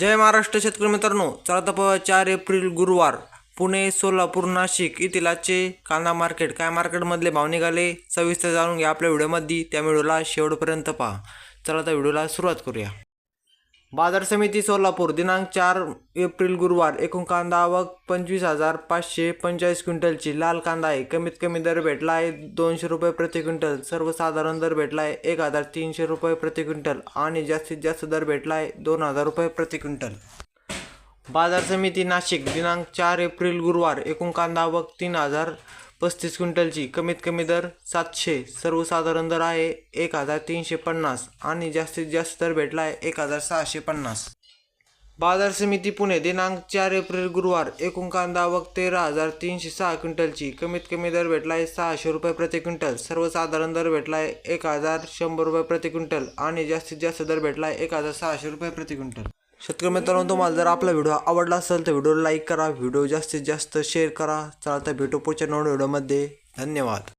जय महाराष्ट्र शेतकरी मित्रांनो. चला तर चार एप्रिल गुरुवार पुणे सोलापूर नाशिक येथील आजचे कांदा मार्केट. काय मार्केटमधले भाव निघाले? सविस्तर जाणून घ्या आपल्या व्हिडिओमध्ये. त्या व्हिडिओला शेवटपर्यंत पहा. चला आता व्हिडिओला सुरुवात करूया. बाजार समिती सोलापूर दिनांक चार एप्रिल गुरुवार एकूण कांदा आवक पंचवीस हजार पाचशे पंचेचाळीस क्विंटलची. लाल कांदा आहे. कमीत कमी दर भेटला आहे दोनशे रुपये प्रति क्विंटल. सर्वसाधारण दर भेटला आहे एक हजार तीनशे रुपये प्रति क्विंटल आणि जास्तीत जास्त दर भेटला आहे दोन हजार रुपये प्रति क्विंटल. बाजार समिती नाशिक दिनांक चार एप्रिल गुरुवार एकूण कांदा आवक तीन हजार पस्तीस क्विंटलची कमीत कमी दर सातशे सर्वसाधारण दर आहे एक हजार तीनशे पन्नास आणि जास्तीत जास्त दर भेटला आहे एक हजार सहाशे पन्नास. बाजार समिती पुणे दिनांक चार एप्रिल गुरुवार एकूण कांदा व तेरा हजार तीनशे सहा क्विंटलची कमीत कमी दर भेटला आहे सहाशे रुपये प्रति क्विंटल सर्वसाधारण दर भेटला आहे एक हजार शंभर रुपये प्रति क्विंटल आणि जास्तीत जास्त दर भेटला आहे एक हजार सहाशे रुपये प्रति क्विंटल. शेतकरी मित्रांनो तुम्हाला जर आपला व्हिडिओ आवडला असेल तर व्हिडिओला लाईक करा व्हिडिओ जास्तीत जास्त शेअर करा. चला तर भेटू पुढच्या नवीन व्हिडिओमध्ये. धन्यवाद.